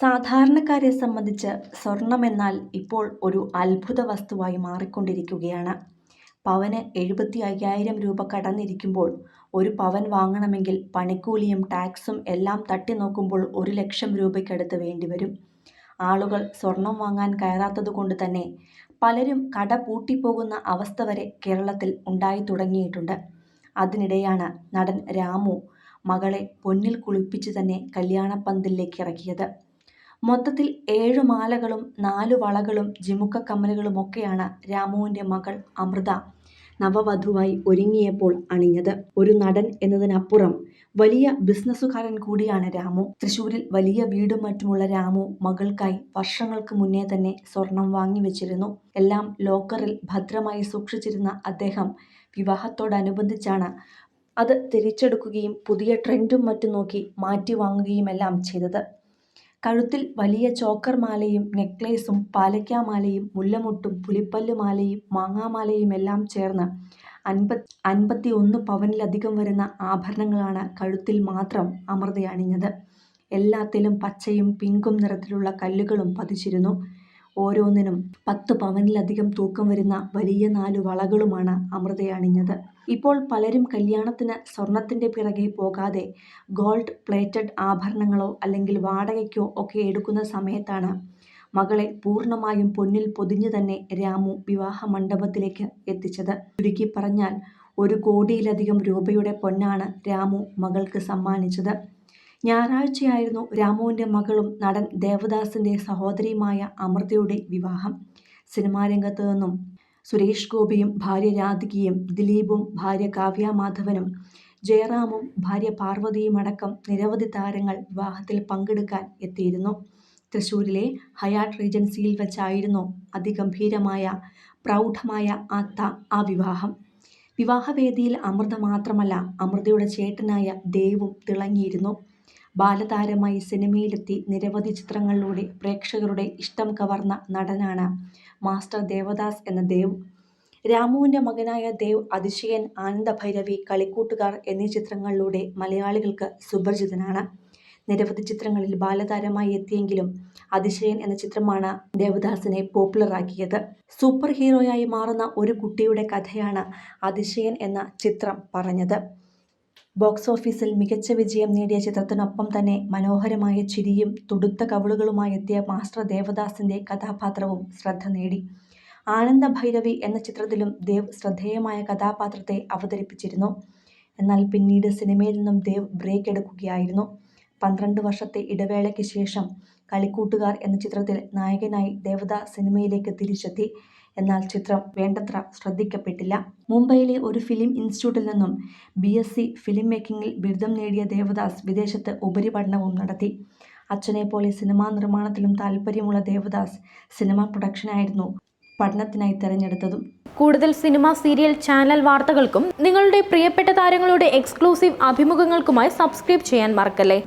സാധാരണക്കാരെ സംബന്ധിച്ച് സ്വർണമെന്നാൽ ഇപ്പോൾ ഒരു അത്ഭുത വസ്തുവായി മാറിക്കൊണ്ടിരിക്കുകയാണ്. പവന് എഴുപത്തി അയ്യായിരം രൂപ കടന്നിരിക്കുമ്പോൾ ഒരു പവൻ വാങ്ങണമെങ്കിൽ പണിക്കൂലിയും ടാക്സും എല്ലാം തട്ടി നോക്കുമ്പോൾ ഒരു ലക്ഷം രൂപയ്ക്കടുത്ത് വേണ്ടിവരും. ആളുകൾ സ്വർണം വാങ്ങാൻ കയറാത്തതുകൊണ്ട് തന്നെ പലരും കട പൂട്ടിപ്പോകുന്ന അവസ്ഥ വരെ കേരളത്തിൽ ഉണ്ടായി തുടങ്ങിയിട്ടുണ്ട് അതിനിടെയാണ് നടൻ രാമു മകളെ പൊന്നിൽ കുളിപ്പിച്ച് തന്നെ കല്യാണപ്പന്തലിലേക്കിറക്കിയത്. മൊത്തത്തിൽ ഏഴു മാലകളും നാലു വളകളും ജിമുക്ക കമ്മലുകളുമൊക്കെയാണ് രാമുവിന്റെ മകൾ അമൃത നവവധുവായി ഒരുങ്ങിയപ്പോൾ അണിഞ്ഞത്. ഒരു നടൻ എന്നതിനപ്പുറം വലിയ ബിസിനസ്സുകാരൻ കൂടിയാണ് രാമു. തൃശ്ശൂരിൽ വലിയ വീടും മറ്റുമുള്ള രാമു മകൾക്കായി വർഷങ്ങൾക്ക് മുന്നേ തന്നെ സ്വർണം വാങ്ങിവെച്ചിരുന്നു. എല്ലാം ലോക്കറിൽ ഭദ്രമായി സൂക്ഷിച്ചിരുന്ന അദ്ദേഹം വിവാഹത്തോടനുബന്ധിച്ചാണ് അത് തിരിച്ചെടുക്കുകയും പുതിയ ട്രെൻഡും മറ്റും നോക്കി മാറ്റി വാങ്ങുകയുമെല്ലാം ചെയ്തത്. കഴുത്തിൽ വലിയ ചോക്കർ മാലയും നെക്ലേസും പാലയ്ക്കാമാലയും മുല്ലമൊട്ടും പുലിപ്പല്ലുമാലയും മാങ്ങാമാലയുമെല്ലാം ചേർന്ന് അൻപത് അൻപത്തി ഒന്ന് പവനിലധികം വരുന്ന ആഭരണങ്ങളാണ് കഴുത്തിൽ മാത്രം അമൃത അണിഞ്ഞത്. എല്ലാത്തിലും പച്ചയും പിങ്കും നിറത്തിലുള്ള കല്ലുകളും പതിച്ചിരുന്നു. ഓരോന്നിനും പത്ത് പവനിലധികം തൂക്കം വരുന്ന വലിയ നാല് വളകളുമാണ് അമൃത അണിഞ്ഞത്. ഇപ്പോൾ പലരും കല്യാണത്തിന് സ്വർണത്തിന്റെ പിറകെ പോകാതെ ഗോൾഡ് പ്ലേറ്റഡ് ആഭരണങ്ങളോ അല്ലെങ്കിൽ വാടകയ്ക്കോ ഒക്കെ എടുക്കുന്ന സമയത്താണ് മകളെ പൂർണമായും പൊന്നിൽ പൊതിഞ്ഞു തന്നെ രാമു വിവാഹ മണ്ഡപത്തിലേക്ക് എത്തിച്ചത്. ചുരുക്കി പറഞ്ഞാൽ ഒരു കോടിയിലധികം രൂപയുടെ പൊന്നാണ് രാമു മകൾക്ക് സമ്മാനിച്ചത്. ഞായറാഴ്ചയായിരുന്നു രാമുവിന്റെ മകളും നടൻ ദേവദാസിന്റെ സഹോദരിയുമായ അമൃതയുടെ വിവാഹം. സിനിമാ രംഗത്ത് നിന്നും സുരേഷ് ഗോപിയും ഭാര്യ രാധികയും ദിലീപും ഭാര്യ കാവ്യ മാധവനും ജയറാമും ഭാര്യ പാർവതിയും അടക്കം നിരവധി താരങ്ങൾ വിവാഹത്തിൽ പങ്കെടുക്കാൻ എത്തിയിരുന്നു. തൃശ്ശൂരിലെ ഹയാട്ട് റീജൻസിയിൽ വെച്ചായിരുന്നു അതിഗംഭീരമായ പ്രൗഢമായ ആ വിവാഹം. വിവാഹവേദിയിൽ അമൃത മാത്രമല്ല അമൃതയുടെ ചേട്ടനായ ദേവും തിളങ്ങിയിരുന്നു. ബാലതാരമായി സിനിമയിലെത്തി നിരവധി ചിത്രങ്ങളിലൂടെ പ്രേക്ഷകരുടെ ഇഷ്ടം കവർന്ന നടനാണ് മാസ്റ്റർ ദേവദാസ് എന്ന ദേവ്. രാമുവിന്റെ മകനായ ദേവ് അതിശയൻ, ആനന്ദഭൈരവി, കളിക്കൂട്ടുകാർ എന്നീ ചിത്രങ്ങളിലൂടെ മലയാളികൾക്ക് സുപരിചിതനാണ്. നിരവധി ചിത്രങ്ങളിൽ ബാലതാരമായി എത്തിയെങ്കിലും അതിശയൻ എന്ന ചിത്രമാണ് ദേവദാസിനെ പോപ്പുലറാക്കിയത്. സൂപ്പർ ഹീറോയായി മാറുന്ന ഒരു കുട്ടിയുടെ കഥയാണ് അതിശയൻ എന്ന ചിത്രം പറഞ്ഞത്. ബോക്സോഫീസിൽ മികച്ച വിജയം നേടിയ ചിത്രത്തിനൊപ്പം തന്നെ മനോഹരമായ ചിരിയും തുടുത്ത കവിളുകളുമായെത്തിയ മാസ്റ്റർ ദേവദാസിന്റെ കഥാപാത്രവും ശ്രദ്ധ നേടി. ആനന്ദ ഭൈരവി എന്ന ചിത്രത്തിലും ദേവ് ശ്രദ്ധേയമായ കഥാപാത്രത്തെ അവതരിപ്പിച്ചിരുന്നു. എന്നാൽ പിന്നീട് സിനിമയിൽ നിന്നും ദേവ് ബ്രേക്ക് എടുക്കുകയായിരുന്നു. പന്ത്രണ്ട് വർഷത്തെ ഇടവേളയ്ക്ക് ശേഷം കളിക്കൂട്ടുകാർ എന്ന ചിത്രത്തിൽ നായകനായി ദേവദാസ് സിനിമയിലേക്ക് തിരിച്ചെത്തി. എന്നാൽ ചിത്രം വേണ്ടത്ര ശ്രദ്ധിക്കപ്പെട്ടില്ല. മുംബൈയിലെ ഒരു ഫിലിം ഇൻസ്റ്റിറ്റ്യൂട്ടിൽ നിന്നും ബി എസ് സി ഫിലിം മേക്കിംഗിൽ ബിരുദം നേടിയ ദേവദാസ് വിദേശത്ത് ഉപരിപഠനവും നടത്തി. അച്ഛനെ പോലെ സിനിമാ നിർമ്മാണത്തിലും താല്പര്യമുള്ള ദേവദാസ് സിനിമാ പ്രൊഡക്ഷനായിരുന്നു പഠനത്തിനായി തെരഞ്ഞെടുത്തതും. കൂടുതൽ സിനിമ, സീരിയൽ, ചാനൽ വാർത്തകൾക്കും നിങ്ങളുടെ പ്രിയപ്പെട്ട താരങ്ങളുടെ എക്സ്ക്ലൂസീവ് അഭിമുഖങ്ങൾക്കുമായി സബ്സ്ക്രൈബ് ചെയ്യാൻ മറക്കല്ലേ